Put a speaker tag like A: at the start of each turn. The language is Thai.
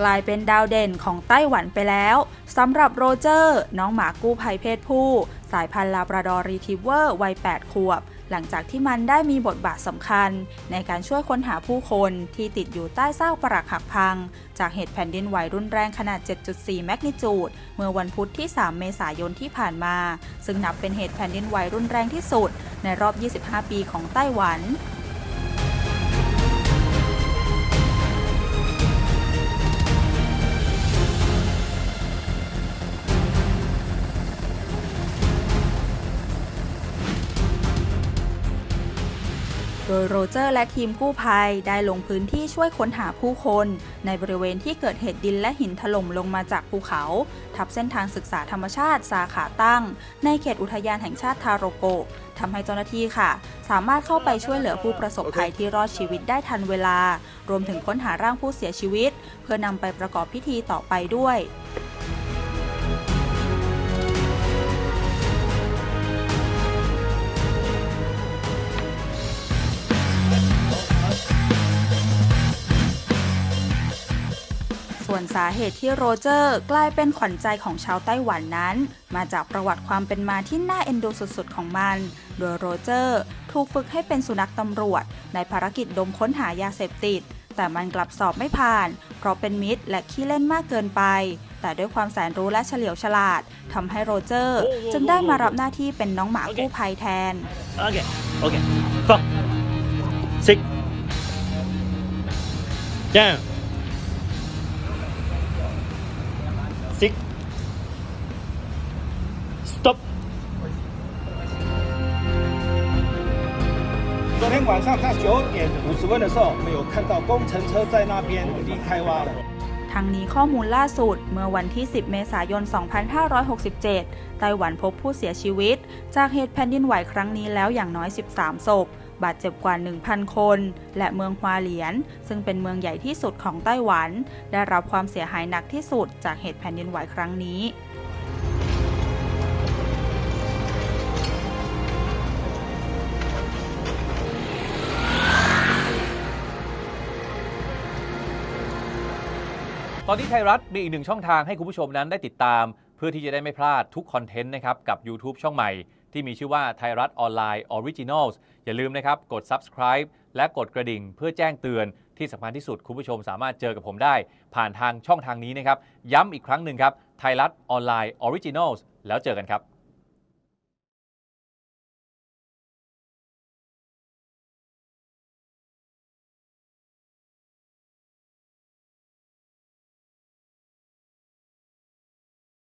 A: กลายเป็นดาวเด่นของไต้หวันไปแล้วสำหรับโรเจอร์ น้องหมากู้ภัยเพศผู้ สายพันธุ์ลาบราดอร์รีทรีเวอร์วัย 8 ขวบ หลังจากที่มันได้มีบทบาทสำคัญ ในการช่วยค้นหาผู้คนที่ติดอยู่ใต้ซากปรักหักพัง จากเหตุแผ่นดินไหวรุนแรงขนาด 7.4 แมกนิจูด เมื่อวันพุธที่ 3 เมษายนที่ผ่านมา ซึ่งนับเป็นเหตุแผ่นดินไหวรุนแรงที่สุด ในรอบ 25 ปีของไต้หวัน ดยโรเจอร์และทีมกู้ภัยได้ลงพื้นที่ช่วยค้นหาผู้คน ในบริเวณที่เกิดเหตุดินและหินถล่มลงมาจากภูเขา ทับเส้นทางศึกษาธรรมชาติสาขาตั้ง ในเขตอุทยานแห่งชาติทาโรโกทำให้เจ้าหน้าที่ค่ะ สามารถเข้าไปช่วยเหลือผู้ประสบภัยที่รอดชีวิตได้ทันเวลา รวมถึงค้นหาร่างผู้เสียชีวิต เพื่อนำไปประกอบพิธีต่อไปด้วย ส่วนสาเหตุที่โรเจอร์ กลายเป็นขวัญใจของชาวไต้หวันนั้น มาจากประวัติความเป็นมาที่น่าเอ็นดูสุดๆ ของมัน โดยโรเจอร์ ถูกฝึกให้เป็นสุนัขตำรวจ ในภารกิจดมค้นหายาเสพติด แต่มันกลับสอบไม่ผ่าน เพราะเป็นมิตรและขี้เล่นมากเกินไป แต่ด้วยความแสนรู้และเฉลียวฉลาดทำให้โรเจอร์ จึงได้มารับหน้าที่เป็นน้องหมากู้ภัยแทน
B: Okay, okay. Four. Six. Down. Six. Stop.
C: 昨天晚上在九点五十分的时候，我们有看到工程车在那边已经开挖了。
A: ทั้งนี้ข้อมูลล่าสุดเมื่อวันที่ 10 เมษายน 2567 ไต้หวันพบผู้เสียชีวิต จากเหตุแผ่นดินไหวครั้งนี้แล้วอย่างน้อย 13 ศพ บาดเจ็บกว่า 1,000 คน และเมืองฮวาเหลียน ซึ่งเป็นเมืองใหญ่ที่สุดของไต้หวัน ได้รับความเสียหายหนักที่สุดจากเหตุแผ่นดินไหวครั้งนี้
D: ตอนนี้ไทยรัฐมีอีกหนึ่งช่องทางให้คุณผู้ชมนั้นได้ติดตาม เพื่อที่จะได้ไม่พลาดทุกคอนเทนต์นะครับ กับ YouTube ช่องใหม่ ที่มีชื่อว่าไทยรัฐออนไลน์ Originals อย่าลืมนะครับ กด subscribe และกดกระดิ่งเพื่อแจ้งเตือนที่สำคัญที่สุด คุณผู้ชมสามารถเจอกับผมได้ ผ่านทางช่องทางนี้นะครับ ย้ำอีกครั้งหนึ่งครับไทยรัฐออนไลน์ Originals แล้วเจอกันครับ